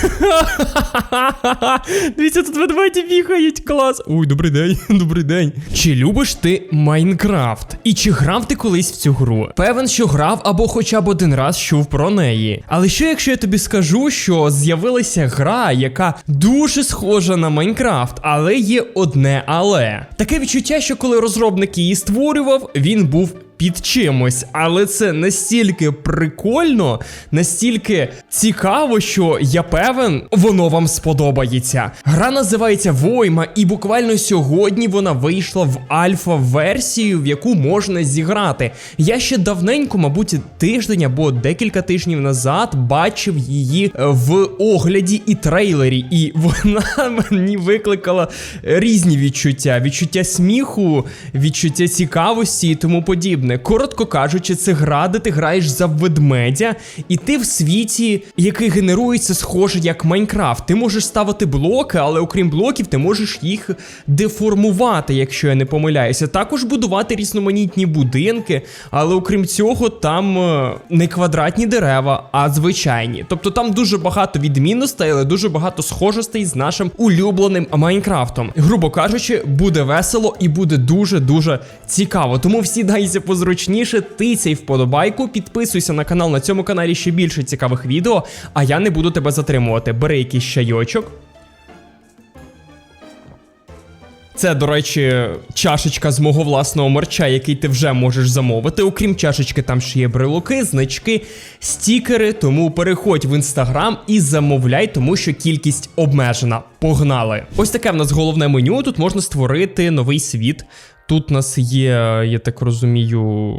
Дивіться, тут ведмеді бігають, клас. Ой, добрий день, добрий день. Чи любиш ти Майнкрафт? І чи грав ти колись в цю гру? Певен, що грав або хоча б один раз чув про неї. Але що якщо я тобі скажу, що з'явилася гра, яка дуже схожа на Майнкрафт, але є одне але. Таке відчуття, що коли розробник її створював, він був під чимось, але це настільки прикольно, настільки цікаво, що я певен, воно вам сподобається. Гра називається Войма, і буквально сьогодні вона вийшла в альфа-версію, в яку можна зіграти. Я ще давненько, мабуть, тиждень або декілька тижнів назад бачив її е, в огляді і трейлері, і вона мені викликала різні відчуття: відчуття сміху, відчуття цікавості і тому подібне. Коротко кажучи, це гра, де ти граєш за ведмедя, і ти в світі, який генерується схоже як Майнкрафт. Ти можеш ставити блоки, але окрім блоків, ти можеш їх деформувати, якщо я не помиляюся. Також будувати різноманітні будинки, але окрім цього, там е, не квадратні дерева, а звичайні. Тобто там дуже багато відмінностей, але дуже багато схожостей з нашим улюбленим Майнкрафтом. Грубо кажучи, буде весело і буде дуже-дуже цікаво. Тому всі дайся позручніше, тицяй вподобайку, підписуйся на канал. На цьому каналі ще більше цікавих відео, а я не буду тебе затримувати. Бери якийсь чайочок. Це, до речі, чашечка з мого власного мерча, який ти вже можеш замовити. Окрім чашечки, там ще є брелоки, значки, стікери. Тому переходь в інстаграм і замовляй, тому що кількість обмежена. Погнали! Ось таке в нас головне меню. Тут можна створити новий світ. Тут у нас є, я так розумію,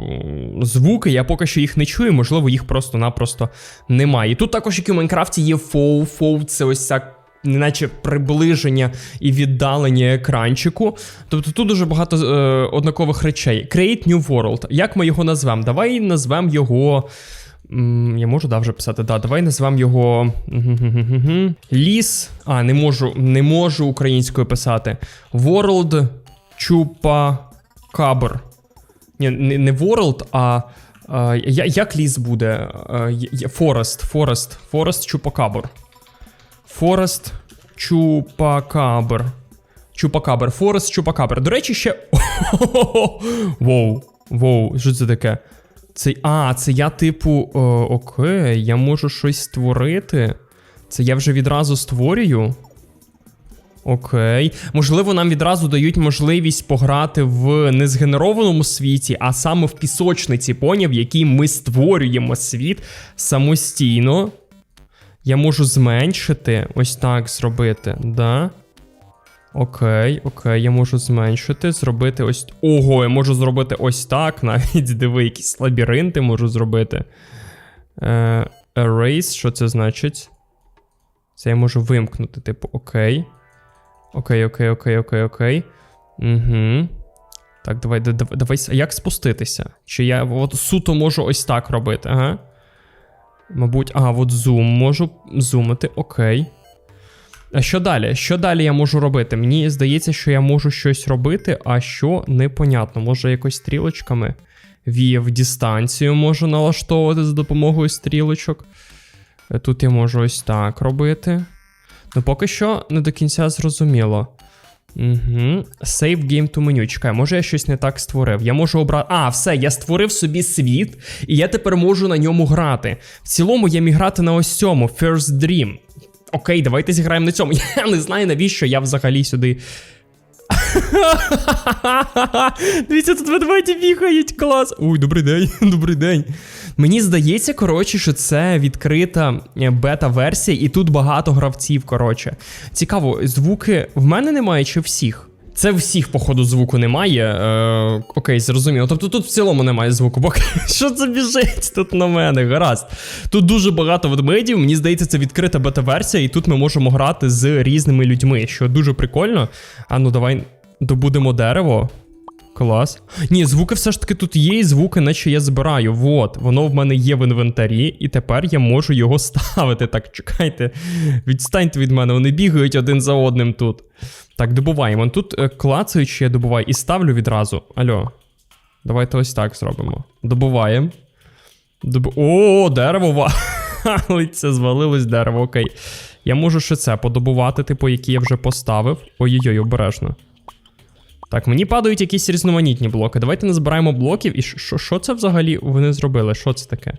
звуки. Я поки що їх не чую, можливо, їх просто-напросто немає. І тут також, як і в Майнкрафті, є фоу. Фоу це ось ця Неначе приближення і віддалення екранчику. Тобто тут дуже багато е, однакових речей. Create New World. Як ми його назвемо? Давай назвемо його. м, Я можу да, вже писати, да, давай назвемо його. Ліс. А, не можу, не можу українською писати. World Chupacabra. Ні, не, не World, а. а як ліс буде? Forest, Forest, Forest Chupacabra. Форест Чупакабр. Чупакабр. Форест Чупакабр. До речі, ще. Воу. Воу, що це таке? Це. А, це я, типу. О, окей, я можу щось створити. Це я вже відразу створюю. Окей. Можливо, нам відразу дають можливість пограти в незгенерованому світі, а саме в пісочниці, поняв, в якій ми створюємо світ самостійно. Я можу зменшити, ось так зробити, да? Окей, окей, я можу зменшити, зробити ось. Ого, я можу зробити ось так. Навіть диви, якісь лабіринти можу зробити. Е, erase, що це значить? Це я можу вимкнути, типу, окей. Окей, окей, окей, окей, окей. Угу. Так, давай, давай, давай. Як спуститися? Чи я от суто можу ось так робити, ага? Мабуть, а, от зум можу зумити, окей. А що далі? Що далі я можу робити? Мені здається, що я можу щось робити, а що непонятно. Може, якось стрілочками. Віяв дистанцію можу налаштовувати за допомогою стрілочок. Е, Тут я можу ось так робити. Ну, поки що не до кінця зрозуміло. Угу. Save game to menu. Чекай, може я щось не так створив. Я можу обрати. А, все, я створив собі світ, і я тепер можу на ньому грати. В цілому я міг грати на ось цьому First Dream. Окей, давайте зіграємо на цьому. Я не знаю, навіщо я взагалі сюди. Дивіться, тут ведмеді бігають, клас. Ой, добрий день, добрий день. Мені здається, коротше, що це відкрита е, бета-версія, і тут багато гравців. Коротше. Цікаво, звуки в мене немає чи всіх? Це всіх, походу, звуку немає. Е, окей, зрозуміло. Тобто тут в цілому немає звуку. Бо що це біжить тут на мене? Гаразд. Тут дуже багато ведмедів. Мені здається, це відкрита бета-версія, і тут ми можемо грати з різними людьми, що дуже прикольно. А ну давай добудемо дерево. Клас. Ні, звуки все ж таки тут є, і звуки, наче я збираю. Вот, воно в мене є в інвентарі, і тепер я можу його ставити. Так, чекайте, відстаньте від мене, вони бігають один за одним тут. Так, добуваємо. Тут е, клацаючи, я добуваю і ставлю відразу. Алло. Давайте ось так зробимо. Добуваємо. Доб... О, дерево. це звалилось дерево, окей. Я можу ще це подобувати, типу, які я вже поставив. Ой-ой-ой, обережно. Так, мені падають якісь різноманітні блоки. Давайте назбираємо блоків. І що, що це взагалі вони зробили? Що це таке?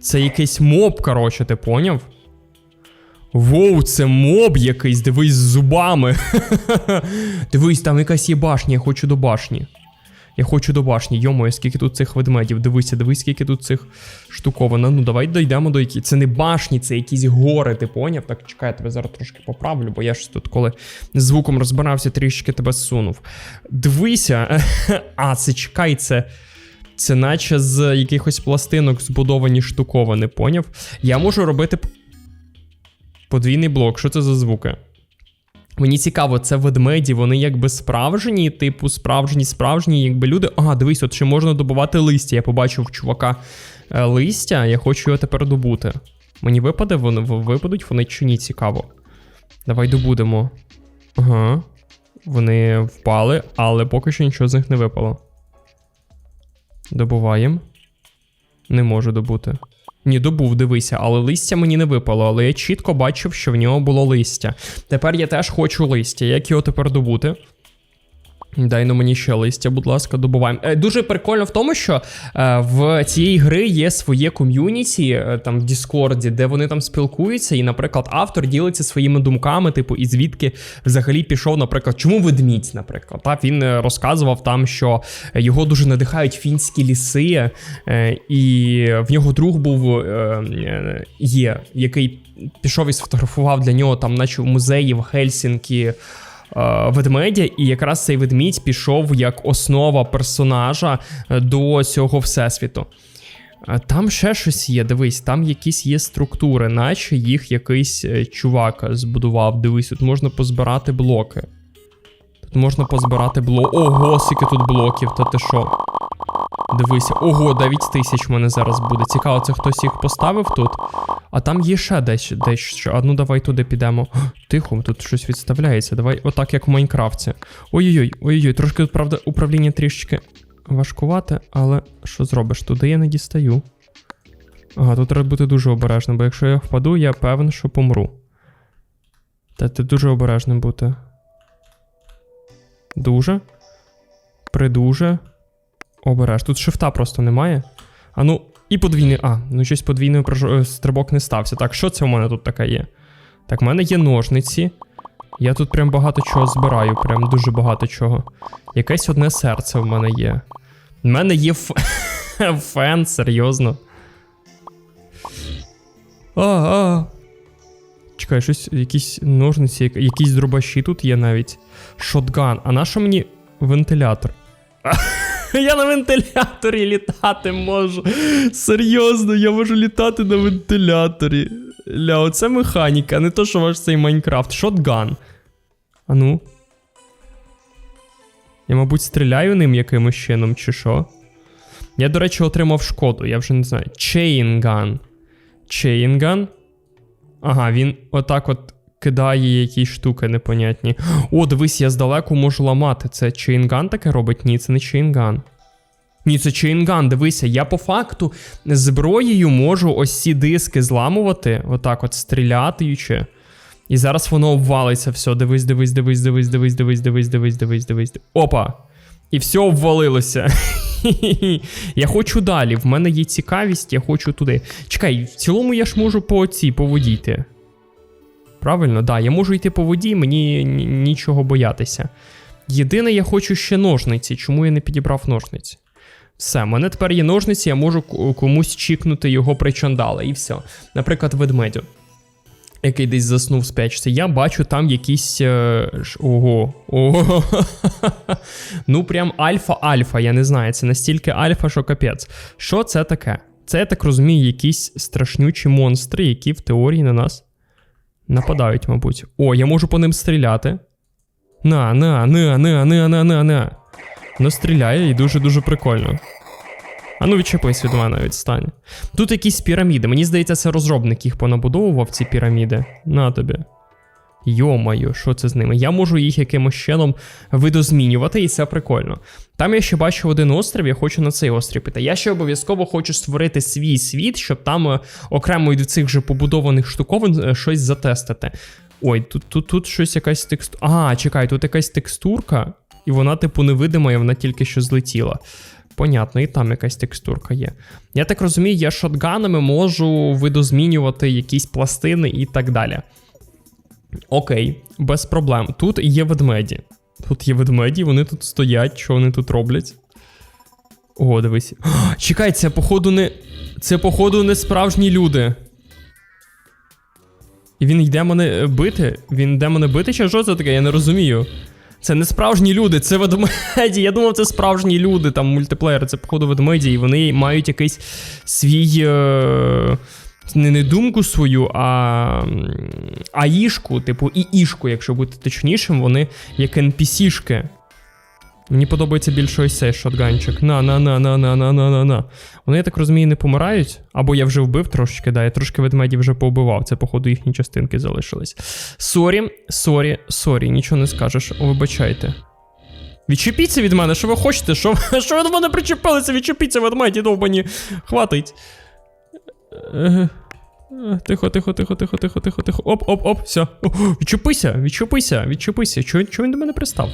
Це якийсь моб, коротше, ти поняв? Воу, це моб якийсь, дивись з зубами. дивись, там якась є башня, я хочу до башні. Я хочу до башні. Йомою, скільки тут цих ведмедів. Дивися, дивись, скільки тут цих штуковано. Ну, давай дійдемо до які. Це не башні, це якісь гори, ти поняв? Так, чекай, я тебе зараз трошки поправлю, бо я ж тут, коли звуком розбирався, трішки тебе зсунув. Дивися. а, це чекай, це. Це наче з якихось пластинок збудовані штуковини, поняв? Я можу робити подвійний блок. Що це за звуки? Мені цікаво, це ведмеді, вони якби справжні, типу, справжні, справжні, якби люди. Ага, дивись, от ще можна добувати листя. Я побачив чувака е, листя, я хочу його тепер добути. Мені випаде, вони випадуть вони чи ні, цікаво. Давай добудемо. Ага. Вони впали, але поки що нічого з них не випало. Добуваємо. Не можу добути. Ні, добув, дивися, але листя мені не випало, але я чітко бачив, що в нього було листя. Тепер я теж хочу листя. Як його тепер добути? Дай ну мені ще листя, будь ласка, добуваємо. Е, дуже прикольно в тому, що е, в цієї гри є своє ком'юніті е, там в Діскорді, де вони там спілкуються, і, наприклад, автор ділиться своїми думками, типу, і звідки взагалі пішов, наприклад, чому ведмідь, наприклад. Та? Він розказував там, що його дуже надихають фінські ліси, і в нього друг був є, який пішов і сфотографував для нього там, наче в музеї в Хельсінкі ведмедя, і якраз цей ведмідь пішов як основа персонажа е, до цього всесвіту. Е, Там ще щось є, дивись, там якісь є структури, наче їх якийсь е, чувак збудував. Дивись, тут можна позбирати блоки. Тут можна позбирати блоки. Ого, скільки тут блоків, та ти що? Дивися, ого, 9 тисяч в мене зараз буде. Цікаво, це хтось їх поставив тут. А там є ще десь дещо. А ну давай туди підемо. Тихо, тут щось відставляється. Давай, отак, як в Майнкрафті. Ой-ой-ой, ой-ой, трошки тут, правда, управління трішечки важкувате, але що зробиш? Туди я не дістаю. Ага, тут треба бути дуже обережним, бо якщо я впаду, я певен, що помру. Та ти дуже обережним бути. Дуже. Придуже. Обереж. Тут шифта просто немає. А ну, і подвійний. А, ну щось подвійний е, стрибок не стався. Так, що це у мене тут таке є? Так, в мене є ножниці. Я тут прям багато чого збираю, прям дуже багато чого. Якесь одне серце в мене є. В мене є ф... фен, серйозно. А, а. Чекай, щось, якісь ножниці, як- якісь дробаші тут є навіть. Шотган. А на що мені вентилятор? Я на вентиляторі літати можу. Серйозно, я можу літати на вентиляторі. Ля, оце механіка, не то, що ваш цей Майнкрафт. Шотган. А ну. Я, мабуть, стріляю ним якимось чином, чи що? Я, до речі, отримав шкоду, я вже не знаю. Чейнган. Чейнган. Ага, він отак от кидає якісь штуки непонятні. О, дивись, я здалеку можу ламати. Це чейнган таке робить? Ні, це не чейнган. Ні, це чейнган, дивися, я по факту зброєю можу ось ці диски зламувати, отак от стрілятиючи. І зараз воно обвалиться все. Дивись, дивись, дивись, дивись, дивись, дивись, дивись, дивись, дивись, дивись. Опа! І все обвалилося. Я хочу далі. В мене є цікавість, я хочу туди. Чекай, в цілому я ж можу по цій, по воді йти. Правильно, да, я можу йти по воді, мені нічого боятися. Єдине, я хочу ще ножниці. Чому я не підібрав ножниці? Все, в мене тепер є ножниці, я можу комусь чікнути його причандала, і все. Наприклад, ведмедю, який десь заснув в спячці. Я бачу там якісь. е, Ого. Ого. ну, прям альфа-альфа, я не знаю. Це настільки альфа, що капець. Що це таке? Це, я так розумію, якісь страшнючі монстри, які в теорії на нас нападають, мабуть. О, я можу по ним стріляти. На, на, на, на, на, на, на, на. Ну, стріляє і дуже-дуже прикольно. А ну відчепись від мене, відстань. Тут якісь піраміди. Мені здається, це розробник їх понабудовував, ці піраміди. На тобі. Йо-моє, що це з ними? Я можу їх якимось чином видозмінювати, і це прикольно. Там я ще бачу один острів, я хочу на цей острів піти. Я ще обов'язково хочу створити свій світ, щоб там е, окремо від цих же побудованих штуковин е, щось затестити. Ой, тут, тут, тут щось якась текстура. А, чекай, тут якась текстурка, і вона, типу, невидима, і вона тільки що злетіла. Понятно, і там якась текстурка є. Я так розумію, я шотганами можу видозмінювати якісь пластини і так далі. Окей, без проблем. Тут є ведмеді. Тут є ведмеді, вони тут стоять, що вони тут роблять. О, дивись. Чекай, це походу не. Це, походу, не справжні люди. І він йде мене е, бити? Він йде мене бити, чи що це таке? Я не розумію. Це не справжні люди, це ведмеді. Я думав, це справжні люди, там мультиплеєр, це походу ведмеді, і вони мають якийсь свій. Е... Не, не думку свою, а аїшку, типу, і ішку, якщо бути точнішим, вони як NPC-шки. Мені подобається більше ось цей шотганчик. На, на, на, на, на, на, на, на, на. Вони, я так розумію, не помирають. Або я вже вбив трошечки, да, я трошки ведмедів вже поубивав. Це, походу, їхні частинки залишились. Сорі, сорі, сорі, нічого не скажеш. Вибачайте. Відчепіться від мене, що ви хочете? Що, що ви до мене причепилися? Відчепіться ведмеді, довбані. Хватить. Тихо, тихо, тихо, тихо, тихо, тихо, тихо. Оп, оп, оп, все. О, Відчепися, відчепися, відчепися. Чого, чого він до мене пристав?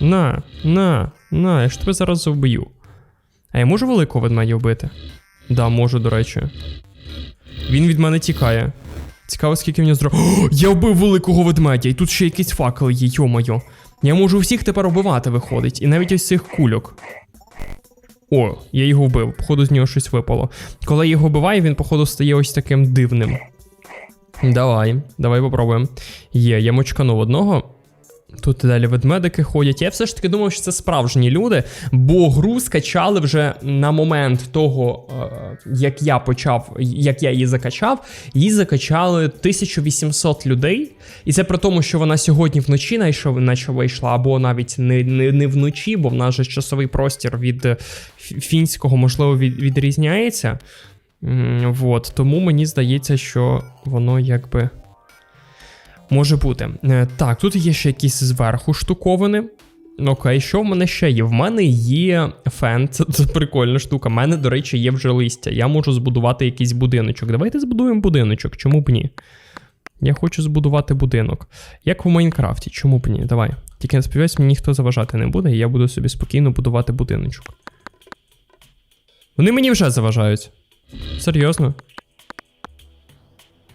На, на, на, я ж тебе зараз вб'ю. А я можу великого ведмедя вбити? Да, можу, до речі. Він від мене тікає. Цікаво, скільки в нього. О, я вбив великого ведмедя, і тут ще якісь факели є, йо-моє. Я можу всіх тепер убивати, виходить, і навіть ось цих кульок. О, я його вбив. Походу, з нього щось випало. Коли його вбиваю, він, походу, стає ось таким дивним. Давай, давай попробуємо. Є, я мочканув одного. Тут далі ведмедики ходять. Я все ж таки думав, що це справжні люди, бо гру скачали вже на момент того, е, як я почав, як я її закачав, її закачали 1800 людей. І це при тому, що вона сьогодні вночі наче, вийшла, або навіть не, не, не вночі, бо в нас же часовий простір від е, фінського, можливо, від, відрізняється. Вот, тому мені здається, що воно якби. Може бути. Е, Так, тут є ще якісь зверху штуковини. Окей, що в мене ще є? В мене є фен, це, це прикольна штука. У мене, до речі, є вже листя. Я можу збудувати якийсь будиночок. Давайте збудуємо будиночок, чому б ні? Я хочу збудувати будинок. Як в Майнкрафті, чому б ні? Давай. Тільки не сподіваюсь, мені ніхто заважати не буде, і я буду собі спокійно будувати будиночок. Вони мені вже заважають. Серйозно?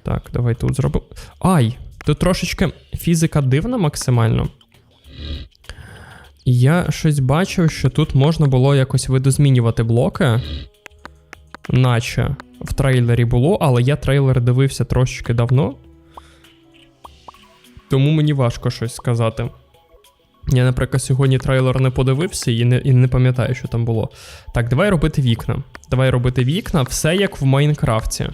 Так, давай тут зробимо. Ай! Тут трошечки фізика дивна максимально. Я щось бачив, що тут можна було якось видозмінювати блоки. Наче в трейлері було, але я трейлер дивився трошечки давно. Тому мені важко щось сказати. Я, наприклад, сьогодні трейлер не подивився і не, і не пам'ятаю, що там було. Так, давай робити вікна. Давай робити вікна, все як в Майнкрафті.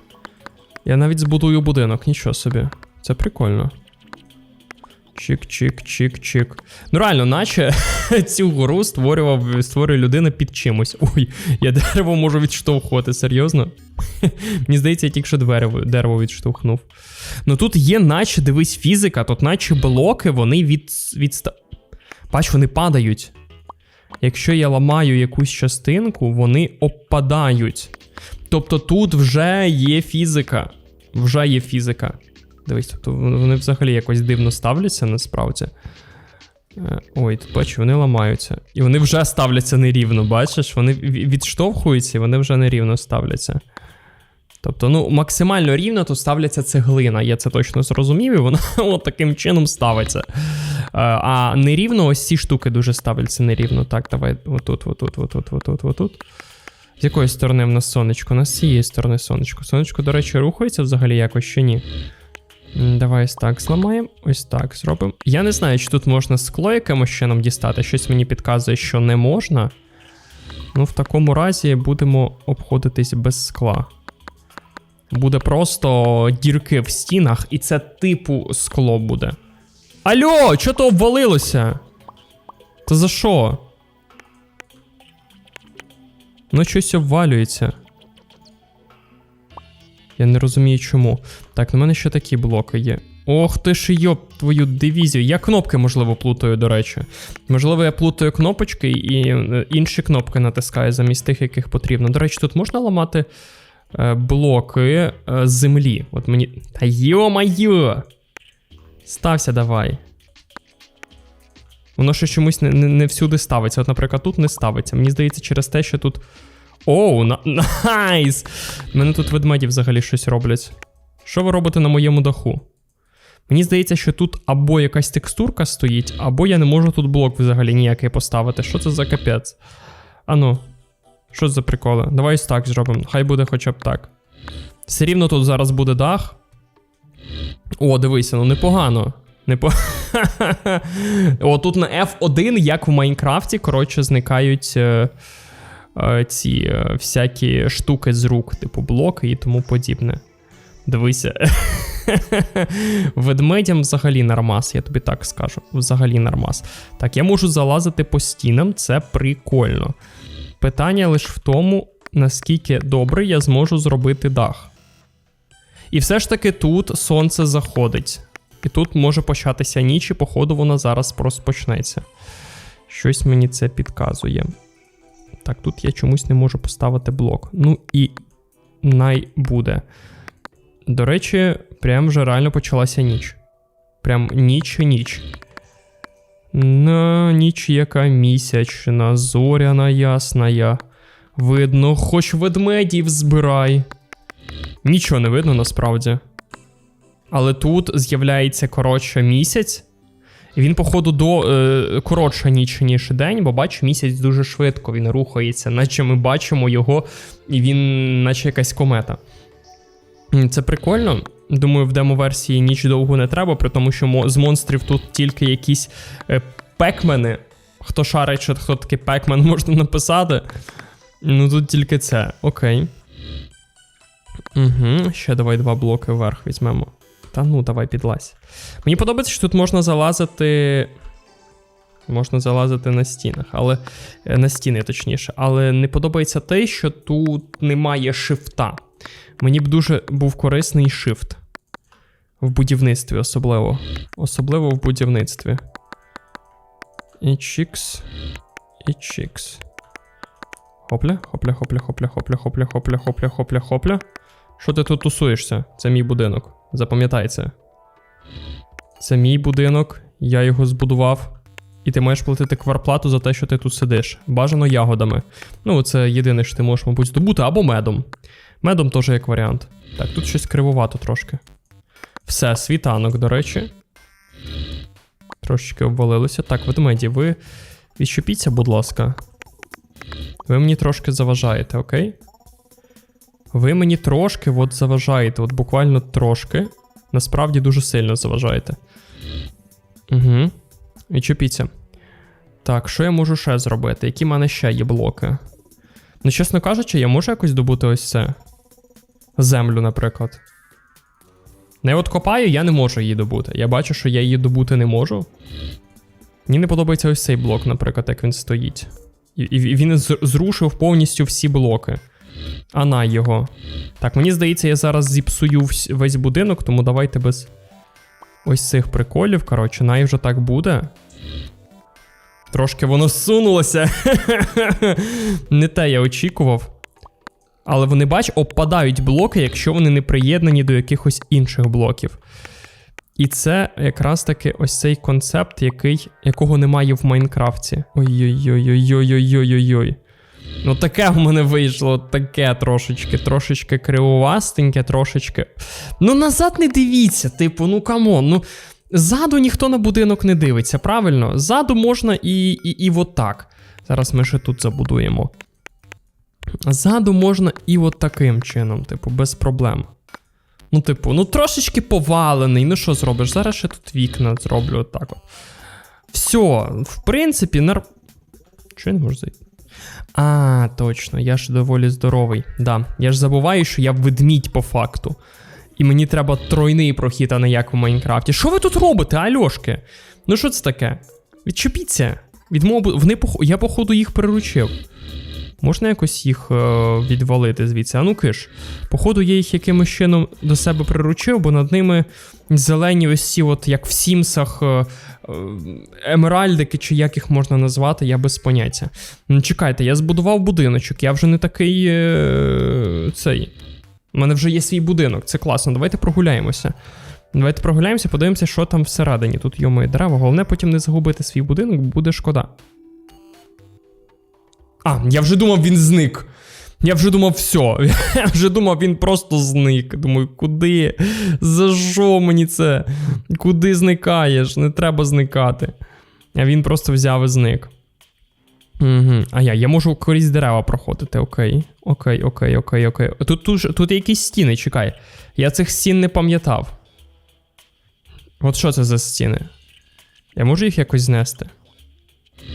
Я навіть збудую будинок, нічого собі. Це прикольно. Чик-чик-чик-чик. Ну реально, наче цю гору створював, створює людина під чимось. Ой, я дерево можу відштовхувати, серйозно? Мені здається, я тільки що дерево, дерево відштовхнув. Ну тут є, наче, дивись, фізика, тут наче блоки, вони від. від... Бач, вони падають. Якщо я ламаю якусь частинку, вони опадають. Тобто тут вже є фізика. Вже є фізика. Дивись, тобто вони взагалі якось дивно ставляться насправді. Е, Ой, тут бачу, вони ламаються. І вони вже ставляться нерівно, бачиш? Вони відштовхуються і вони вже нерівно ставляться. Тобто, ну, максимально рівно тут ставляться цеглина, я це точно зрозумів, і вона от таким чином ставиться. Е, А нерівно ось ці штуки дуже ставляться нерівно. Так, давай отут, отут, отут, отут, отут. З якої сторони в нас сонечко? У нас з цієї сторони сонечко. Сонечко, до речі, рухається взагалі якось чи ні? Давай ось так зламаємо, ось так зробимо. Я не знаю, чи тут можна скло якимось чином дістати. Щось мені підказує, що не можна. Ну, в такому разі будемо обходитись без скла. Буде просто дірки в стінах, і це типу скло буде. Алло, що то обвалилося? Та за що? Ну, щось обвалюється. Я не розумію чому. Так, на мене ще такі блоки є. Ох ти ж йоп, твою дивізію. Я кнопки, можливо, плутаю, до речі. Можливо, я плутаю кнопочки і е, інші кнопки натискаю замість тих, яких потрібно. До речі, тут можна ламати е, блоки е, землі. От мені. Та йо-майо! Стався давай. Воно ще чомусь не, не, не всюди ставиться. От, наприклад, тут не ставиться. Мені здається, через те, що тут. Оу, на... найс! Мене тут ведмеді взагалі щось роблять. Що ви робите на моєму даху? Мені здається, що тут або якась текстурка стоїть, або я не можу тут блок взагалі ніякий поставити. Що це за капець? Ану, що за приколи? Давай ось так зробимо. Хай буде хоча б так. Все рівно тут зараз буде дах. О, дивися, ну непогано. Непо... О, тут на F1, як в Майнкрафті, коротше, зникають е, ці е, всякі штуки з рук, типу блоки і тому подібне. Дивися. Ведмедям взагалі нормас, я тобі так скажу. Взагалі нормас. Так, я можу залазити по стінам, це прикольно. Питання лише в тому, наскільки добре я зможу зробити дах. І все ж таки тут сонце заходить. І тут може початися ніч, і походу вона зараз розпочнеться. Щось мені це підказує. Так, тут я чомусь не можу поставити блок. Ну і най буде. До речі, прям вже реально почалася ніч. Прям ніч і ніч. На ніч яка місячна, зоряна ясна. Видно, хоч ведмедів збирай. Нічого не видно насправді. Але тут з'являється коротше місяць. Він, походу, до е, коротша ніч, ніж день, бо бач, місяць дуже швидко він рухається, наче ми бачимо його, і він, наче якась комета. Це прикольно. Думаю, в демо-версії ніч довго не треба, при тому, що з монстрів тут тільки якісь е, пекмени. Хто шарить, що хто такий пекмен, можна написати. Ну тут тільки це. Окей. Угу, ще давай два блоки вверх візьмемо. Та ну, давай підлазь. Мені подобається, що тут можна залазити. Можна залазити на стінах, але е, на стіни точніше. Але не подобається те, що тут немає шифта. Мені б дуже був корисний шифт. В будівництві особливо. Особливо в будівництві. І чікс. І чікс. Хопля, хопля, хопля, хопля, хопля, хопля, хопля, хопля, хопля, хопля. Що ти тут тусуєшся? Це мій будинок. Запам'ятай це. Це мій будинок, я його збудував. І ти маєш платити кварплату за те, що ти тут сидиш. Бажано ягодами. Ну, це єдине, що ти можеш, мабуть, здобути, або медом. Медом теж як варіант. Так, тут щось кривувато трошки. Все, світанок, до речі. Трошечки обвалилося. Так, ведмеді, ви відчепіться, будь ласка. Ви мені трошки заважаєте, окей? Ви мені трошки от заважаєте, от буквально трошки. Насправді дуже сильно заважаєте. Угу. Відчепіться. Так, що я можу ще зробити? Які в мене ще є блоки? Ну, чесно кажучи, я можу якось добути ось це. Землю, наприклад. Не от копаю, я не можу її добути. Я бачу, що я її добути не можу. Мені не подобається ось цей блок, наприклад, як він стоїть. І, і він зрушив повністю всі блоки. А на його. Так, мені здається, я зараз зіпсую весь будинок, тому давайте без ось цих приколів. Коротше, най вже так буде. Трошки воно сунулося. не те я очікував. Але вони, бач, опадають блоки, якщо вони не приєднані до якихось інших блоків. І це якраз таки ось цей концепт, який, якого немає в Майнкрафті. Ой-ой-ой-ой-ой-ой-ой-ой. Ну, таке в мене вийшло, таке трошечки, трошечки кривувастеньке, трошечки. Ну, назад не дивіться, типу, ну камон, ну. Ззаду ніхто на будинок не дивиться, правильно? Ззаду можна і, і, і от так. Зараз ми ще тут забудуємо. Ззаду можна і от таким чином, типу, без проблем. Ну, типу, ну трошечки повалений. Ну що зробиш? Зараз ще тут вікна зроблю отак от. Все, в принципі, нар. Чого я не можу зайти? А, точно, я ж доволі здоровий. Да. Я ж забуваю, що я ведмідь по факту. І мені треба тройний прохід, а не як в Майнкрафті. Що ви тут робите, Альошки? Ну що це таке? Відчепіться. Від мого Вони, пох- Я, походу, їх приручив. Можна якось їх е, відвалити звідси? А ну киш. Походу, я їх якимось чином до себе приручив, бо над ними зелені ось ці, от як в Сімсах, е, е, емеральдики, чи як їх можна назвати, я без поняття. Ну, чекайте, я збудував будиночок, я вже не такий цей. У мене вже є свій будинок, це класно. Давайте прогуляємося. Давайте прогуляємося, подивимося, що там всередині. Тут йомої дерева. Головне потім не загубити свій будинок, буде шкода. А, я вже думав, він зник. Я вже думав, все. Я вже думав, він просто зник. Думаю, куди? За що мені це? Куди зникаєш? Не треба зникати. А він просто взяв і зник. Угу. А я, я можу крізь дерева проходити. Окей. Окей, окей, окей, окей. Тут, тут, тут якісь стіни, чекай. Я цих стін не пам'ятав. От що це за стіни? Я можу їх якось знести?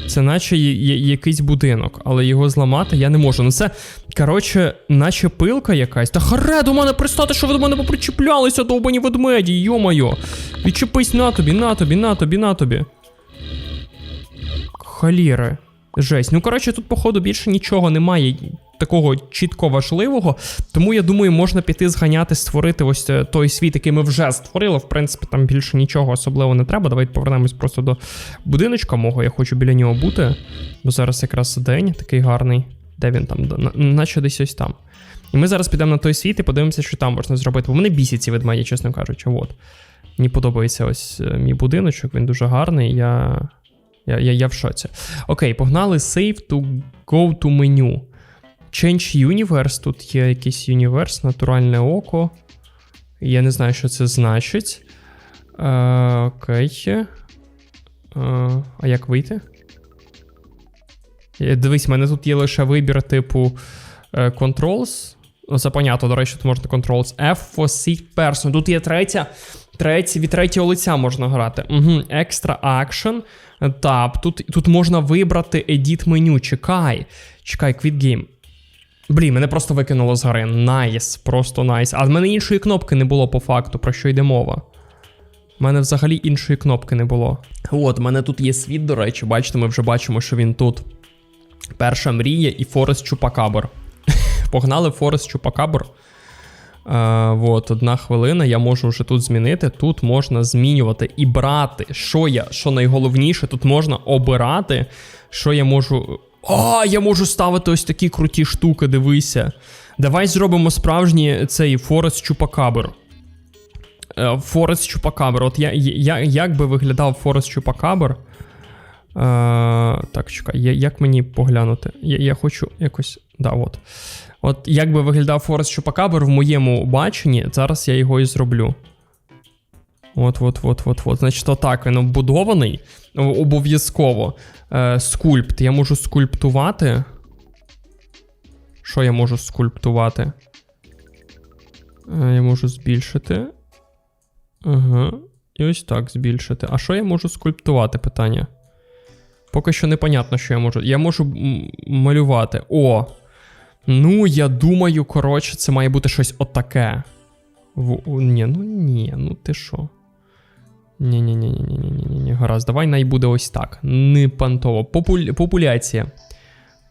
Це наче якийсь будинок, але його зламати я не можу. Ну це, коротше, наче пилка якась. Та харе до мене пристати, що ви до мене попричіплялися, довбані ведмеді, йо-моє. Відчепись на тобі, на тобі, на тобі, на тобі. Халіри. Жесть. Ну, коротше, тут, походу, більше нічого немає такого чітко важливого. Тому я думаю, можна піти зганяти, створити ось е, той світ, який ми вже створили. В принципі, там більше нічого особливо не треба. Давайте повернемось просто до будиночка мого. Я хочу біля нього бути. Бо зараз якраз день такий гарний. Де він там? На- Наче десь ось там. І ми зараз підемо на той світ і подивимося, що там можна зробити. Бо мене бісять ці ведмеді, чесно кажучи. От. Мені подобається ось е, мій будиночок, він дуже гарний. Я. Я, я, я в шоці. Окей, погнали Save to go to menu. Change Universe. Тут є якийсь Universe, натуральне око. Я не знаю, що це значить. Е, окей. Е, а як вийти? Е, Дивись, в мене тут є лише вибір типу е, Controls. Ну, Це понятно, до речі, тут можна Controls F for Seat Person. Тут є третя. Треті, від третього лиця можна грати. Угу. Extra Action. Tab. Тут, тут можна вибрати Edit меню. Чекай. Чекай, Quit Game. Блін, мене просто викинуло з гри. Найс, просто найс. А в мене іншої кнопки не було по факту, про що йде мова. У мене взагалі іншої кнопки не було. От, у мене тут є світ, до речі, бачите, ми вже бачимо, що він тут. Перша мрія і Форест Чупакабр. Погнали Форест Чупакабр. Е, от, одна хвилина, я можу вже тут змінити. Тут можна змінювати і брати. Що я, що найголовніше, тут можна обирати, що я можу. А, я можу ставити ось такі круті штуки, дивися. Давай зробимо справжній цей Форест Чупакабр. Е, Форест Чупакабр. От я, я, як би виглядав Форест Чупакабр? Е, так, чекай, я, як мені поглянути? Я, я хочу якось. Да, от. От як би виглядав Форест Чупакабр в моєму баченні, зараз я його і зроблю. От, от, от, от, от. Значить, отак він обудований. О- Обов'язково. Е, скульпт. Я можу скульптувати. Що я можу скульптувати? Е, я можу збільшити. Ага. І ось так збільшити. А що я можу скульптувати? Питання. Поки що непонятно, що я можу. Я можу малювати. О! Ну, я думаю, коротше, це має бути щось отаке. В... Ні, ну ні, ну ти що? Ні ні ні ні ні ні ні ні гаразд, давай най буде ось так. Не пантово. Популь... Популяція.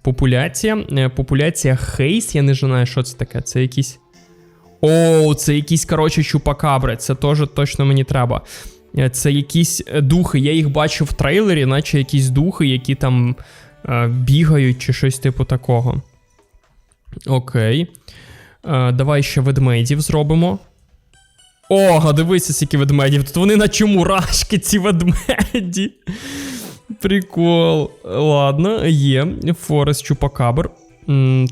Популяція. Популяція Хейс, я не знаю, що це таке. Це якісь. О, це якісь, коротше, чупакабри. Це теж точно мені треба. Це якісь духи. Я їх бачив в трейлері, наче якісь духи, які там е, бігають чи щось типу такого. Окей. Е, давай ще ведмедів зробимо. Ого, дивися, скільки ведмедів. Тут вони наче мурашки, ці ведмеді. Прикол. Ладно, є. Форест Чупакабр.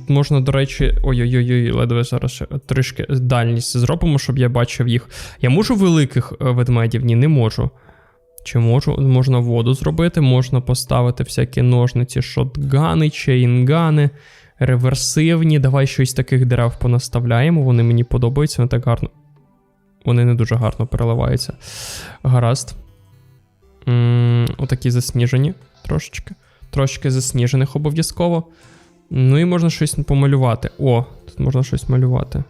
Можна, до речі. Ой-ой-ой, ледве зараз трішки дальність зробимо, щоб я бачив їх. Я можу великих е, ведмедів? Ні, не можу. Чи можу? Можна воду зробити, можна поставити всякі ножниці, шотгани, чейнгани, реверсивні. Давай щось таких дерев понаставляємо. Вони мені подобаються, вони так гарно. Вони не дуже гарно переливаються. Гаразд. отакі засніжені трошечки. Трошечки засніжених обов'язково. Ну і можна щось помалювати. О, тут можна щось малювати.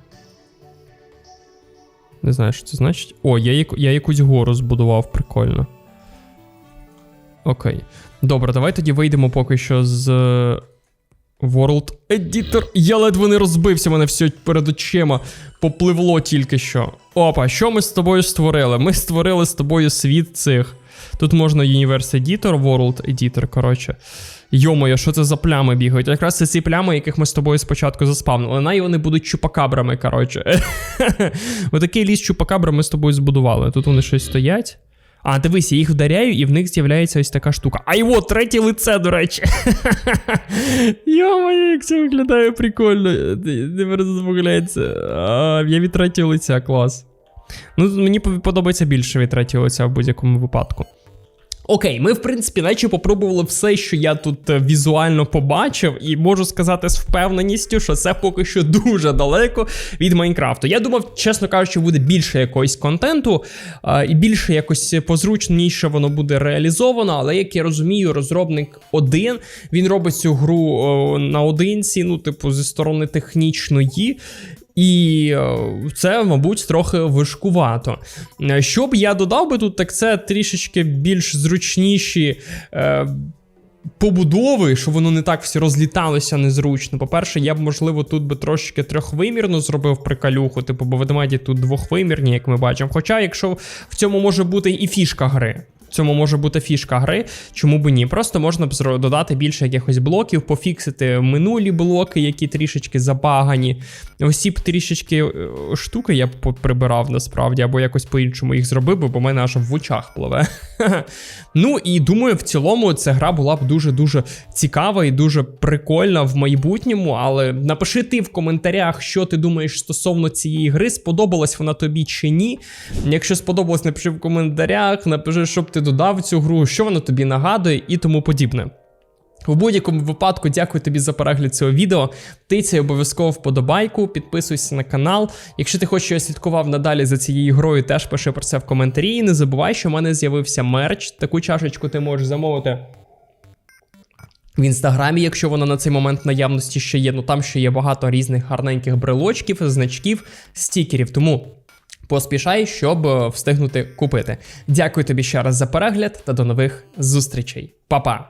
Не знаю, що це значить. О, я, я якусь гору збудував, прикольно. Окей. Добре, давай тоді вийдемо поки що з World Editor. Я ледве не розбився, мене все перед очима попливло тільки що. Опа, що ми з тобою створили? Ми створили з тобою світ цих. Тут можна Universe Editor, World Editor, коротше. Йомоє, що це за плями бігають? Якраз це ці плями, яких ми з тобою спочатку заспавнили. На і вони будуть чупакабрами, коротше. Отакий ліс чупакабра ми з тобою збудували. Тут вони щось стоять. А, дивись, я їх вдаряю, і в них з'являється ось така штука. А його третє лице, до речі. Йо-моє, як це виглядає прикольно. Не розмовляється. Я від третього лиця, клас. Ну, мені подобається більше від третього лиця в будь-якому випадку. Окей, ми, в принципі, наче попробували все, що я тут е, візуально побачив, і можу сказати з впевненістю, що це поки що дуже далеко від Майнкрафту. Я думав, чесно кажучи, буде більше якогось контенту, а, і більше якось позручніше воно буде реалізовано. Але як я розумію, розробник один він робить цю гру наодинці, ну, типу, зі сторони технічної. І е, це, мабуть, трохи важкувато. Що б я додав би тут, так це трішечки більш зручніші. Е, Побудови, що воно не так все розліталося незручно. По-перше, я б, можливо, тут би трошки трьохвимірно зробив прикалюху, типу, бо ведмеді тут двохвимірні, як ми бачимо. Хоча, якщо в цьому може бути і фішка гри. Цьому може бути фішка гри, чому б ні? Просто можна б додати більше якихось блоків, пофіксити минулі блоки, які трішечки забагані. Ось ці б трішечки е, штуки я б прибирав насправді, або якось по-іншому їх зробив, би, бо в мене аж в очах пливе. ну і думаю, в цілому ця гра була б дуже-дуже цікава і дуже прикольна в майбутньому. Але напиши ти в коментарях, що ти думаєш стосовно цієї гри, сподобалась вона тобі чи ні. Якщо сподобалось, напиши в коментарях, напиши, щоб ти додав в цю гру, що воно тобі нагадує і тому подібне. У будь-якому випадку, дякую тобі за перегляд цього відео. Тицяй обов'язково вподобайку, підписуйся на канал. Якщо ти хочеш, щоб я слідкував надалі за цією грою, теж пиши про це в коментарі. І не забувай, що в мене з'явився мерч. Таку чашечку ти можеш замовити. В інстаграмі, якщо вона на цей момент в наявності ще є, ну там ще є багато різних гарненьких брелочків, значків, стікерів. Тому поспішай, щоб е, встигнути купити. Дякую тобі ще раз за перегляд та до нових зустрічей. Па-па!